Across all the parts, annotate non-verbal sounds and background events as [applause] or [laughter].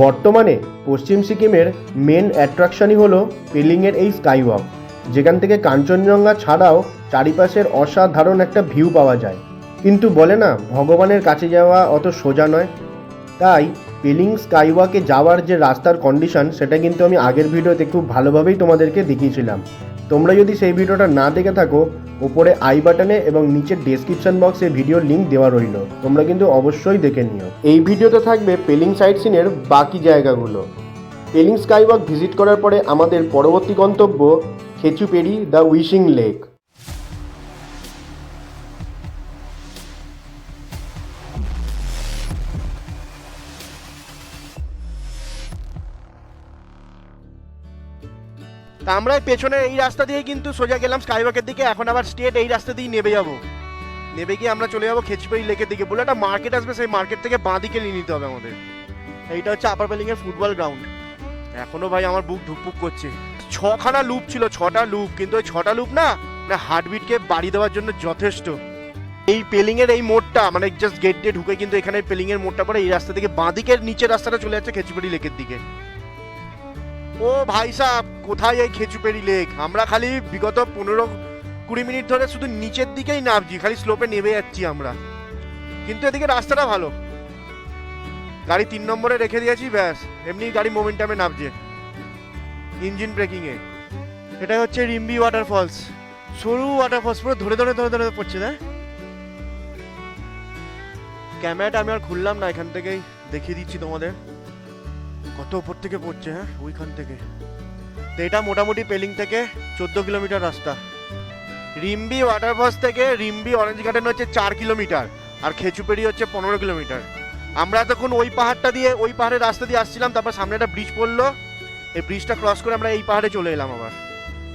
বর্তমানে পশ্চিম সিকিমের মেন অ্যাট্রাকশনই হলো পেলিংয়ের এই স্কাইওয়াক, যেখান থেকে কাঞ্চনজঙ্ঘা ছাড়াও চারিপাশের অসাধারণ একটা ভিউ পাওয়া যায়। কিন্তু বলে না, ভগবানের কাছে যাওয়া অত সোজা নয়। তাই পেলিং স্কাইওয়াকে যাওয়ার যে রাস্তার কন্ডিশন সেটা কিন্তু আমি আগের ভিডিওতে খুব ভালোভাবেই তোমাদেরকে দেখিয়েছিলাম। তোমরা যদি সেই ভিডিওটা না দেখে থাকো ওপরে আই বাটনে এবং নিচে ডেসক্রিপশন বক্সে ভিডিওর লিঙ্ক দেওয়া রইল। তোমরা কিন্তু অবশ্যই দেখে নিও। এই ভিডিওতে থাকবে পেলিং সাইট সিনের বাকি জায়গাগুলো। পেলিং স্কাইওয়াক ভিজিট করার পরে আমাদের পরবর্তী গন্তব্য খেচুপেরি দ্য উইশিং লেক। আমরা পেছনে এই রাস্তা দিয়ে কিন্তু সোজা গেলাম স্কাইওয়াকের দিকে, এখন আবার স্টেট এই রাস্তা দিয়ে নেবে যাব। নেবে গিয়ে আমরা চলে যাব খেচুপাড়ি লেকের দিকে। বলে একটা মার্কেট আসবে, সেই মার্কেট থেকে বাঁ দিকে নিয়ে নিতে হবে আমাদের। এইটা হচ্ছে আপার বেলিং এর ফুটবল গ্রাউন্ড এখনও ভাই আমার বুক ধুকপুক করছে। ছখানা লুপ ছিল, ছটা লুপ কিন্তু ওই ছটা লুপ না না হার্টবিটকে বাড়ি দেওয়ার জন্য যথেষ্ট। এই পেলিং এর এই মোড়টা মানে জাস্ট গেট দিয়ে ঢুকে কিন্তু এখানে পেলিং এর মোড়টা পরে এই রাস্তা থেকে বাঁ দিকের নিচের রাস্তাটা চলে যাচ্ছে খেচুপাড়ি লেকের দিকে। ও ভাই সাহেব কোথায় এই খেচুপেরি লেক? আমরা খালি বিগত পনেরো কুড়ি মিনিট ধরে শুধু নিচের দিকেই নামছি, খালি স্লোপে নেমে যাচ্ছি আমরা। কিন্তু এদিকে রাস্তাটা ভালো। গাড়ি তিন নম্বরে রেখে দিয়েছি, ব্যাস, এমনি গাড়ি মোমেন্টামে নামছে। ইঞ্জিন ব্রেকিংয়ে এটা হচ্ছে রিম্বি ওয়াটারফলস সরু ওয়াটারফলস পুরো ধরে ধরে ধরে ধরে পড়ছে, না? ক্যামেরাটা আমি আর খুললাম না, এখান থেকেই দেখিয়ে দিচ্ছি তোমাদের। কত উপর থেকে পড়ছে হ্যাঁ? ওইখান থেকে। তো এটা মোটামুটি পেলিং থেকে চোদ্দ কিলোমিটার রাস্তা। রিম্বি ওয়াটারফলস থেকে রিম্বি অরেঞ্জ গার্ডেন হচ্ছে চার কিলোমিটার, আর খেচুপেড়ি হচ্ছে পনেরো কিলোমিটার। আমরা তখন ওই পাহাড়টা দিয়ে, ওই পাহাড়ের রাস্তা দিয়ে আসছিলাম, তারপর সামনে একটা ব্রিজ পড়ল। এই ব্রিজটা ক্রস করে আমরা এই পাহাড়ে চলে এলাম আবার।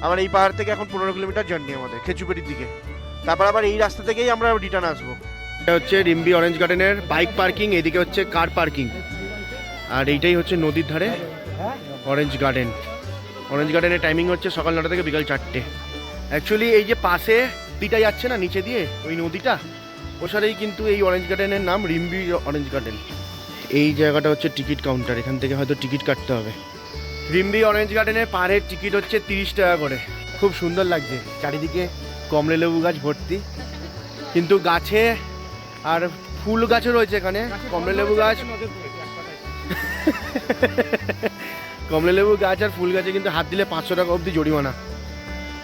আমার এই পাহাড় থেকে এখন পনেরো কিলোমিটার জার্নি আমাদের, খেচুপেড়ির দিকে। তারপর আবার এই রাস্তা থেকেই আমরা রিটার্ন আসব। এটা হচ্ছে রিম্বি অরেঞ্জ গার্ডেনের বাইক পার্কিং এদিকে হচ্ছে কার পার্কিং আর এইটাই হচ্ছে নদীর ধারে অরেঞ্জ গার্ডেন অরেঞ্জ গার্ডেনের টাইমিং হচ্ছে সকাল নটা থেকে বিকাল চারটে। অ্যাকচুয়ালি এই যে পাশে নদীটা যাচ্ছে না নিচে দিয়ে ওই নদীটা ওসারেই কিন্তু এই অরেঞ্জ গার্ডেনের নাম রিম্বি অরেঞ্জ গার্ডেন এই জায়গাটা হচ্ছে টিকিট কাউন্টার এখান থেকে হয়তো টিকিট কাটতে হবে। রিম্বি অরেঞ্জ গার্ডেনের পাড়ের টিকিট হচ্ছে তিরিশ টাকা করে। খুব সুন্দর লাগছে চারিদিকে কমলা লেবু গাছ ভর্তি। কিন্তু গাছে আর ফুল গাছও রয়েছে এখানে কমলা লেবু গাছ কমলা লেবু গাছ আর ফুল গাছে কিন্তু হাত দিলে পাঁচশো টাকা অবধি জরিমানা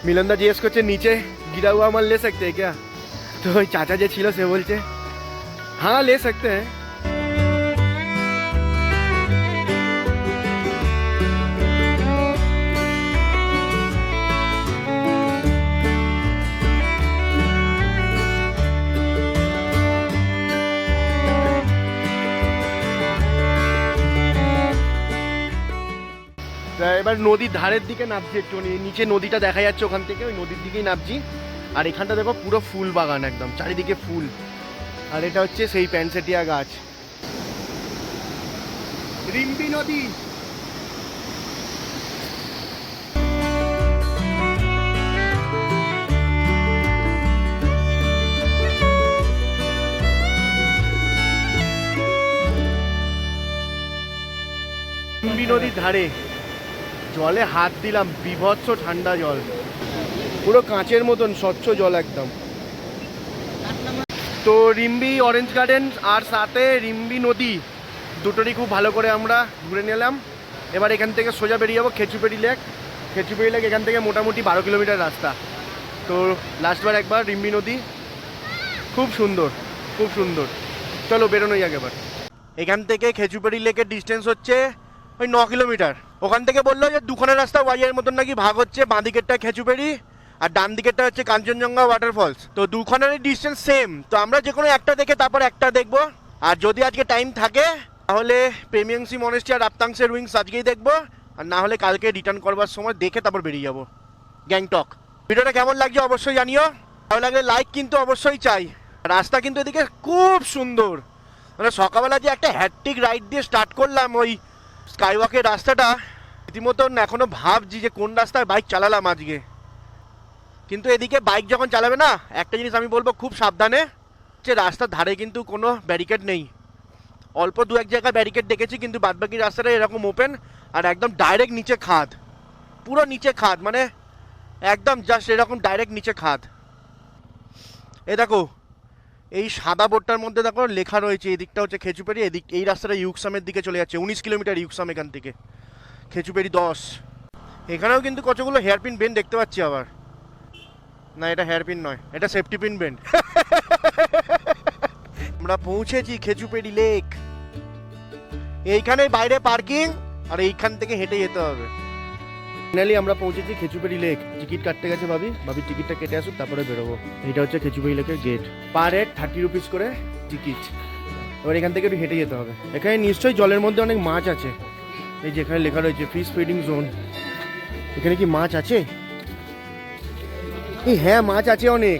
মিলনদা জিজ্ঞেস করছে নিচে गिरा हुआ माल ले सकते हैं क्या তো ওই চাচা যে ছিল সে বলছে হ্যাঁ লে सकते हैं এবার নদীর ধারের দিকে নামছি একটুখানি নিচে নদীটা দেখা যাচ্ছে ওখান থেকে, ওই নদীর দিকেই নামছি। আর এখানটা দেখো পুরো ফুল বাগান একদম, চারিদিকে ফুল। আর এটা হচ্ছে সেই প্যানসেটিয়া গাছ। রিম্বি নদী। নদীর ধারে। জলে হাত দিলাম, বিভৎস ঠান্ডা জল। পুরো কাঁচের মতন, স্বচ্ছ জল একদম। তো রিম্বি অরেঞ্জ গার্ডেন আর সাথে রিম্বি নদী, দুটোরই খুব ভালো করে আমরা ঘুরে নিলাম। এবার এখান থেকে সোজা বেরিয়ে যাব খেচুপেড়ি লেক। খেচুপেড়ি লেক এখান থেকে মোটামুটি বারো কিলোমিটার রাস্তা। তো লাস্টবার একবার রিম্বি নদী। খুব সুন্দর খুব সুন্দর। চলো বেরোনো যাক এবার। এখান থেকে খেচুপেড়ি লেকের ডিস্টেন্স হচ্ছে ওই ন কিলোমিটার। ওখান থেকে বলল যে দুখানা রাস্তা ওয়াইয়ের মতন নাকি ভাগ হচ্ছে বাঁ দিকেরটা খেচুপেড়ি আর ডান দিকেরটা হচ্ছে কাঞ্চনজঙ্ঘা ওয়াটারফলস তো দুখানেরই ডিস্টেন্স সেম তো আমরা যে কোনো একটা দেখে তারপর একটা দেখব। আর যদি আজকে টাইম থাকে, তাহলে প্রেমিয়াংসি মনেস্টি আর রাপ্তাংসের উইংস আজকেই দেখব। আর না হলে কালকে রিটার্ন করবার সময় দেখে তারপর বেরিয়ে যাব। গ্যাংটক ভিডিওটা কেমন লাগছে অবশ্যই জানিও। ভালো লাগলে লাইক কিন্তু অবশ্যই চাই। রাস্তা কিন্তু এদিকে খুব সুন্দর। মানে সকালবেলা যে একটা হ্যাট্রিক রাইড দিয়ে স্টার্ট করলাম ওই স্কাইওয়াকের রাস্তাটা রীতিমতন এখনও ভাবছি যে কোন রাস্তায় বাইক চালালাম আজকে। কিন্তু এদিকে বাইক যখন চালাবে না, একটা জিনিস আমি বলব, খুব সাবধানে, যে রাস্তার ধারে কিন্তু কোনো ব্যারিকেড নেই। অল্প দু এক জায়গায় ব্যারিকেড দেখেছি, কিন্তু বাদবাকি রাস্তাটা এরকম ওপেন আর একদম ডাইরেক্ট নিচে খাদ। পুরো নিচে খাদ মানে একদম জাস্ট এরকম ডাইরেক্ট নিচে খাদ। এ দেখো এই সাদা বোর্ডটার মধ্যে দেখো লেখা রয়েছে এদিকটা হচ্ছে খেচুপেরি এদিক এই রাস্তাটা ইউকসামের দিকে চলে যাচ্ছে, উনিশ কিলোমিটার ইউকসাম এখান থেকে। খেচুপেরি দশ। এখানেও কিন্তু কতগুলো হেয়ারপিন বেন দেখতে পাচ্ছি আবার। না, এটা হেয়ারপিন নয়, এটা সেফটি পিন বেন্ড [laughs] আমরা পৌঁছেছি খেচুপেড়ি লেক। এইখানে বাইরে পার্কিং, আর এইখান থেকে হেঁটে যেতে হবে। ফাইনালি আমরা পৌঁছেছি খেচুপেড়ি লেক টিকিট কাটতে গেছে ভাবি। ভাবি টিকিটটা কেটে আসুক, তারপরে বেরোবো। এটা হচ্ছে খেচুপেড়ি লেকের gate per head thirty rupees করে টিকিট এবার এখান থেকে একটু হেঁটে যেতে হবে। এখানে নিশ্চয়ই জলের মধ্যে অনেক মাছ আছে। এই যেখানে লেখা রয়েছে ফিশ ফিডিং জোন এখানে কি মাছ আছে? হ্যাঁ মাছ আছে অনেক।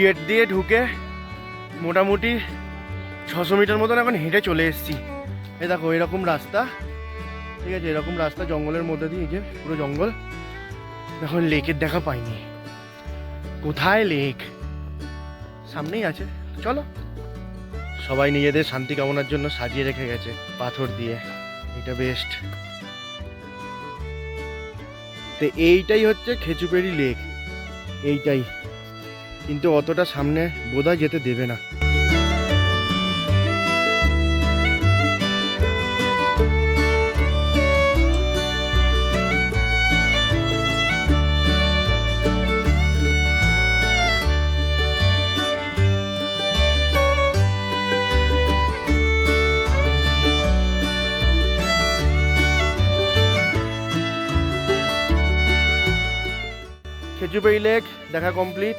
গেট দিয়ে ঢুকে মোটামুটি ছশো মিটার মতন এখন হেঁটে চলে এসেছি। এ দেখো, এরকম রাস্তা। ঠিক আছে, এরকম রাস্তা জঙ্গলের মধ্যে দিয়ে যে পুরো জঙ্গল। এখন লেকের দেখা পাইনি। কোথায় লেক? সামনেই আছে। চলো। সবাই নিজেদের শান্তি কামনার জন্য সাজিয়ে রেখে গেছে, পাথর দিয়ে। এটা বেস্ট তো এইটাই হচ্ছে খেচুপেড়ি লেক। এইটাই। কিন্তু অতটা সামনে বোধহয় যেতে দেবে না। খেচুপেড়ি লেক দেখা কমপ্লিট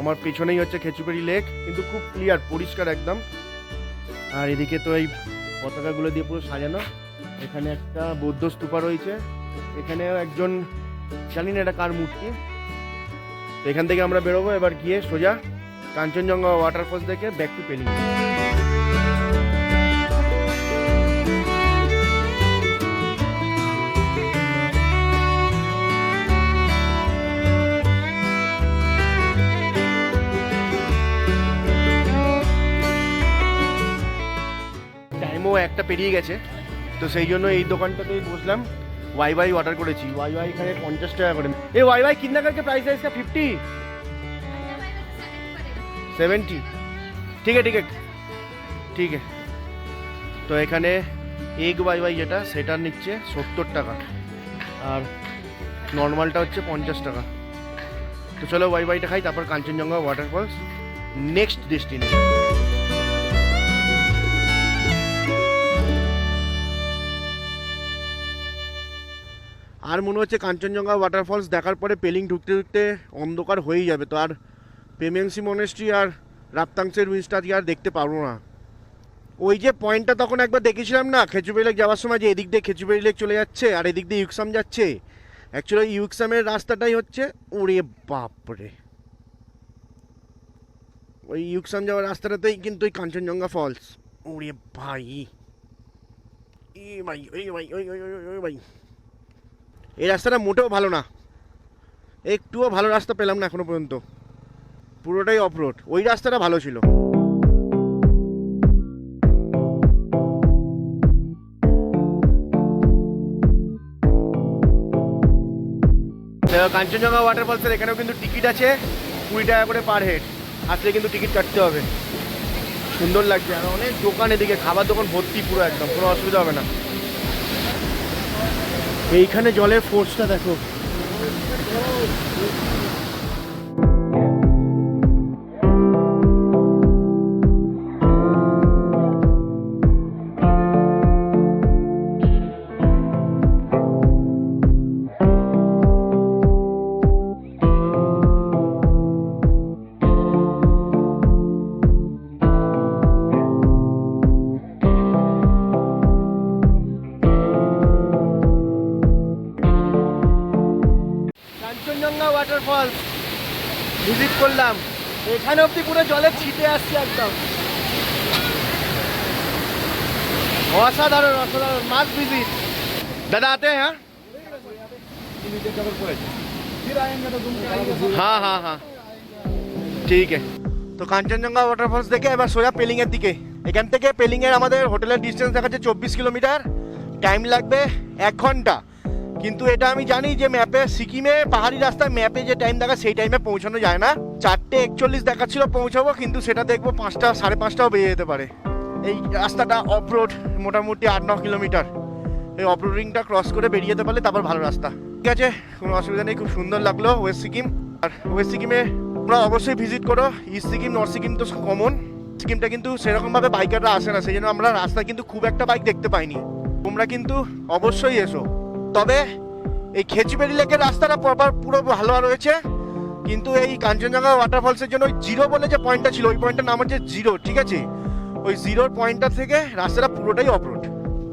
আমার পেছনেই হচ্ছে খেচুপেড়ি লেক, কিন্তু খুব ক্লিয়ার পরিষ্কার একদম। আর এদিকে তো এই পতাকাগুলো দিয়ে পুরো সাজানো। এখানে একটা বৌদ্ধ স্তূপা রয়েছে। এখানে একজন, জানি না এটা কার মূর্তি। এখান থেকে আমরা বেরোবো, এবার গিয়ে সোজা কাঞ্চনজঙ্ঘা ওয়াটারফলস দেখে ব্যাক টু পেলিং পেরিয়ে গেছে। তো সেই জন্য এই দোকানটাতেই বসলাম। ওয়াই ওয়াই অর্ডার করেছি। ওয়াই ওয়াই এখানে পঞ্চাশ টাকা করে। এই ওয়াই ওয়াই কিনা কালকে প্রাইস আছে ফিফটি সেভেন্টি ঠিক আছে ঠিক আছে। ঠিক আছে। তো এখানে এগ ওয়াই ওয়াই যেটা, সেটা নিচ্ছে সত্তর টাকা। আর নর্মালটা হচ্ছে পঞ্চাশ টাকা। তো চলো ওয়াই ওয়াইটা খাই, তারপর কাঞ্চনজঙ্ঘা ওয়াটারফলস নেক্সট ডেস্টিনেশন আর মনে হচ্ছে কাঞ্চনজঙ্ঘা ওয়াটারফলস দেখার পরে পেলিং ঢুকতে ঢুকতে অন্ধকার হয়েই যাবে তো আর পেমেন্সি মনেস্ট্রি আর রাপ্তাংসের উইন্সটা আর দেখতে পারব না। ওই যে পয়েন্টটা তখন একবার দেখেছিলাম না খেচুবেড়ি লেক যাওয়ার সময় যে এদিক দিয়ে খেচুবেড়ি লেক চলে যাচ্ছে আর এদিক দিয়ে ইউকসাম যাচ্ছে? অ্যাকচুয়ালি ইউকসামের রাস্তাটাই হচ্ছে, ওরে বাপরে। ওই ইউকসাম যাওয়ার রাস্তাটাতেই কিন্তু ওই কাঞ্চনজঙ্ঘা ফলস ওরে ভাই। এ ভাই ওই ভাই ওই ওই ওই ওই ভাই। এই রাস্তাটা মোটেও ভালো না। একটুও ভালো রাস্তা পেলাম না এখনও পর্যন্ত। পুরোটাই অফরোড ওই রাস্তাটা ভালো ছিল। কাঞ্চনজঙ্ঘা ওয়াটারফলসের এখানেও কিন্তু টিকিট আছে। কুড়ি টাকা করে পার হেড আসলে কিন্তু টিকিট কাটতে হবে। সুন্দর লাগছে। আর অনেক দোকান এদিকে। খাবার দোকান ভর্তি পুরো একদম। কোনো অসুবিধা হবে না। এইখানে জলের ফোর্সটা দেখো। কাঞ্চনজঙ্ঘা ওয়াটারফল ভিজিট করলাম। এখানে অব্দি পুরো জলে ছিটে আসছি একদম। অসাধারণ অসাধারণ। মাস ভিজিট দাদা আতে হ্যাঁ? হ্যাঁ হ্যাঁ হ্যাঁ। ঠিক আছে। তো কাঞ্চনজঙ্ঘা ওয়াটারফলস দেখে এবার সোজা পেলিং এর দিকে। এখান থেকে পেলিং এর আমাদের হোটেলের ডিস্টেন্স দেখাচ্ছে চব্বিশ কিলোমিটার টাইম লাগবে এক ঘণ্টা। কিন্তু এটা আমি জানি যে ম্যাপে সিকিমে, পাহাড়ি রাস্তায় ম্যাপে যে টাইম দেখা, সেই টাইমে পৌঁছানো যায় না। চারটে একচল্লিশ দেখাচ্ছিল, পৌঁছাবো, কিন্তু সেটা দেখব পাঁচটা, সাড়ে পাঁচটাও বেরিয়ে যেতে পারে। এই রাস্তাটা অফ রোড মোটামুটি আট, ন কিলোমিটার। এই অফরোডিংটা ক্রস করে বেরিয়ে যেতে পারলে তারপর ভালো রাস্তা। ঠিক আছে, কোনো অসুবিধা নেই, খুব সুন্দর লাগল ওয়েস্ট সিকিম আর ওয়েস্ট সিকিমে তোমরা অবশ্যই ভিজিট করো। ইস্ট সিকিম নর্থ সিকিম তো কমন সিকিমটা কিন্তু সেরকমভাবে বাইকাররা আসে না, সেই জন্য আমরা রাস্তায় কিন্তু খুব একটা বাইক দেখতে পাইনি। তোমরা কিন্তু অবশ্যই এসো। তবে এই খেচিবেড়ি লেকের রাস্তাটা প্রপার পুরো ভালো রয়েছে, কিন্তু এই কাঞ্চনজঙ্ঘা ওয়াটারফলসের জন্য ওই জিরো বলে যে পয়েন্টটা ছিল, ওই পয়েন্টটার নাম হচ্ছে জিরো ঠিক আছে? ওই জিরোর পয়েন্টটা থেকে রাস্তাটা পুরোটাই অফরোড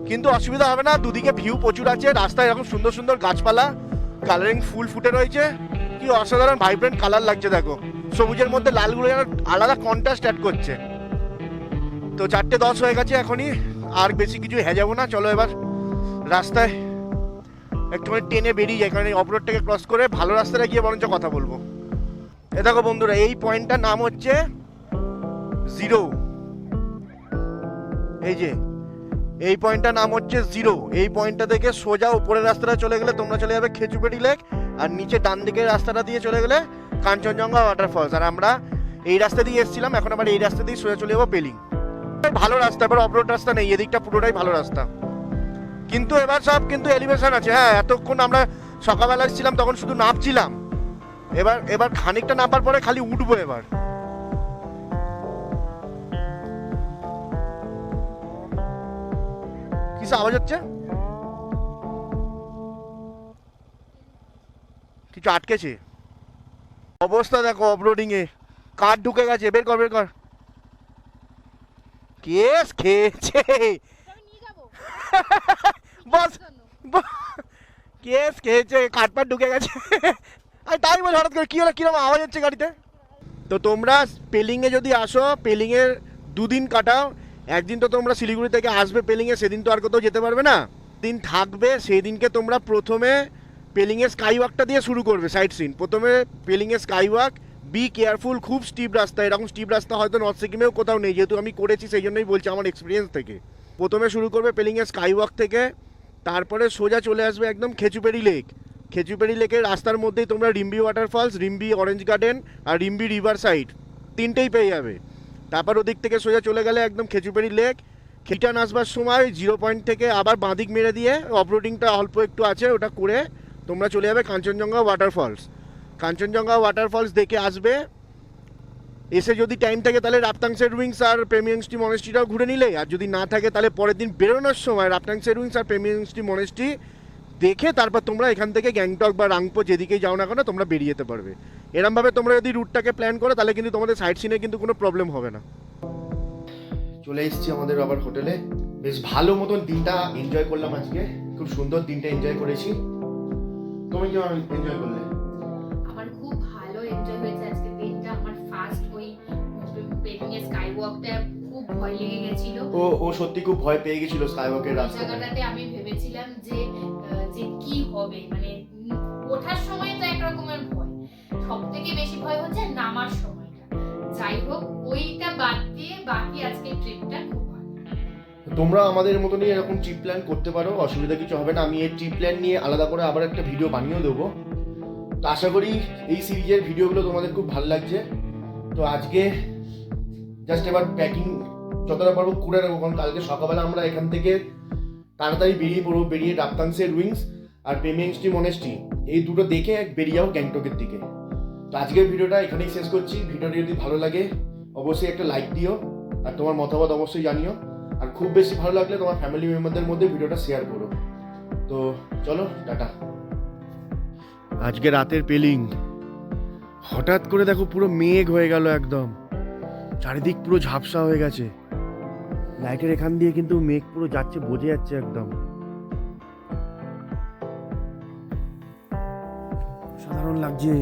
কিন্তু অসুবিধা হবে না, দুদিকে ভিউ প্রচুর আছে, রাস্তায় এরকম সুন্দর সুন্দর গাছপালা কালারিং ফুল ফুটে রয়েছে। কি অসাধারণ ভাইব্রেন্ট কালার লাগছে, দেখো। সবুজের মধ্যে লালগুলো যেন আলাদা কন্ট্রাস্ট অ্যাড করছে। তো চারটে দশ হয়ে গেছে এখনই, আর বেশি কিছু হ্যাঁ যাব না, চলো এবার রাস্তায় একটুখানি টেনে বেরিয়ে যায়, কারণ এই অপরোডটাকে ক্রস করে ভালো রাস্তাটা গিয়ে বরঞ্চ কথা বলব। এ দেখো বন্ধুরা, এই পয়েন্টটার নাম হচ্ছে জিরো এই যে, এই পয়েন্টটার নাম হচ্ছে জিরো এই পয়েন্টটা থেকে সোজা উপরের রাস্তাটা চলে গেলে তোমরা চলে যাবে খেচুপেটি লেক আর নিচে ডান দিকের রাস্তাটা দিয়ে চলে গেলে কাঞ্চনজঙ্ঘা ওয়াটারফলস আর আমরা এই রাস্তা দিয়ে এসেছিলাম, এখন আবার এই রাস্তা দিয়ে সোজা চলে যাব পেলিং। ভালো রাস্তা, এবার অফরোড রাস্তা নেই, এদিকটা পুরোটাই ভালো রাস্তা। কিন্তু এবার সব কিন্তু এলিভেশন আছে। হ্যাঁ এতক্ষণ আমরা সকালবেলা ছিলাম তখন শুধু নামছিলাম। এবার এবার খানিকটা নামার পরে খালি উঠবো এবার। কিসে আওয়াজ হচ্ছে? কিছু আটকেছে? অবস্থা দেখো অফরোডিং এ। কার ঢুকে গেছে বের কর বের কর। কেস খেয়েছে। [laughs] বস কেস খেয়েছে কাঠপাট ঢুকে গেছে। আমি তাই বলে হঠাৎ করে কী হলো, কীরকম আওয়াজ হচ্ছে গাড়িতে? তো তোমরা পেলিংয়ে যদি আসো পেলিংয়ের দুদিন কাটাও, একদিন তো তোমরা শিলিগুড়ি থেকে আসবে পেলিংয়ে সেদিন তো আর কোথাও যেতে পারবে না। দিন থাকবে সেই দিনকে তোমরা প্রথমে পেলিংয়ের স্কাই ওয়াকটা দিয়ে শুরু করবে সাইড সিন প্রথমে পেলিংয়ের স্কাই ওয়াক বি কেয়ারফুল খুব স্টিপ রাস্তা। এরকম স্টিপ রাস্তা হয়তো নর্থ সিকিমেও কোথাও নেই, যেহেতু আমি করেছি, সেই জন্যই বলছি আমার এক্সপিরিয়েন্স থেকে। প্রথমে শুরু করবে পেলিংয়ের স্কাই ওয়াক থেকে তারপরে সোজা চলে আসবে একদম খেচুপেড়ি লেক। খেচুপেড়ি লেকের রাস্তার মধ্যেই তোমরা Rimbi waterfalls Rimbi orange garden আর রিম্বি রিভার সাইড তিনটেই পেয়ে যাবে। তারপর ওদিক থেকে সোজা চলে গেলে একদম খেচুপেড়ি লেক। রিটার্ন আসবার সময় জিরো পয়েন্ট থেকে আবার বাঁদিক মেরে দিয়ে অফরোডিংটা অল্প একটু আছে ওটা করে তোমরা চলে যাবে কাঞ্চনজঙ্ঘা ওয়াটারফলস কাঞ্চনজঙ্ঘা ওয়াটারফলস দেখে আসবে এসে যদি টাইম থাকে তাহলে রাপতাংসের উইংস আর প্রেমিয়াংসটি মনেস্ট্রিটাও ঘুরে নিলে। আর যদি না থাকে তাহলে পরের দিন বেরোনোর সময় রাপতাংসের উইংস আর প্রেমিয়াংসটি মনেস্ট্রি দেখে তারপর তোমরা এখান থেকে গ্যাংটক বা রাংপো যেদিকেই যাও না কেন তোমরা বেরিয়ে যেতে পারবে। এরমভাবে তোমরা যদি রুটটাকে প্ল্যান করো তাহলে কিন্তু তোমাদের সাইড সিনে কিন্তু কোনো প্রবলেম হবে না। চলে এসেছি আমাদের আবার হোটেলে বেশ ভালো মতন দিনটা এনজয় করলাম আজকে। খুব সুন্দর দিনটা এনজয় করেছি। তুমি কি এনজয় করলে? আমার খুব ভালো এনজয় হয়েছে আজকে স্কাই ওয়াকটা খুব ভয় লেগে গেছিল। ও ও সত্যি খুব ভয় পেয়ে গেছিল রাস্তায় জায়গাটাতে আমি ভেবেছিলাম যে যে কি হবে? মানে ওঠার সময় তো ভয়। সব থেকে বেশি ভয় হচ্ছে নামার সময়টা। যাই হোক ওইটা বাদ দিয়ে বাকি আজকে ট্রিপটা খুব তোমরা আমাদের মতনই এরকম ট্রিপ প্ল্যান করতে পারো অসুবিধা কিছু হবে না। আমি এই ট্রিপ প্ল্যান নিয়ে আলাদা করে আবার একটা ভিডিও বানিয়েও দেবো। তো আশা করি এই সিরিজের ভিডিওগুলো তোমাদের খুব ভালো লাগছে। তো আজকে জাস্ট এবার প্যাকিং যতটা পারব করে নেব, কারণ কালকে সকালবেলা আমরা এখান থেকে তাড়াতাড়ি বেরিয়ে পড়ব, বেরিয়ে ডাপ্তাংসের উইংস আর পেমিংসটি মনেস্ট্রি এই দুটো দেখে বেরিয়ে যাও গ্যাংটকের দিকে। তো আজকের ভিডিওটা এখানেই শেষ করছি। ভিডিওটি যদি ভালো লাগে, অবশ্যই একটা লাইক দিও আর তোমার মতামত অবশ্যই জানিও। আর খুব বেশি ভালো লাগলে তোমার ফ্যামিলি মেম্বারদের মধ্যে ভিডিওটা শেয়ার করো। তো চলো, টাটা। আজকে রাতের পেলিং। হঠাৎ করে দেখো পুরো মেঘ হয়ে গেল একদম। চারিদিক পুরো ঝাপসা হয়ে গেছে। লাইটের এখান দিয়ে কিন্তু মেঘ পুরো যাচ্ছে, বোঝে যাচ্ছে একদম। সাধারণ লাগছে।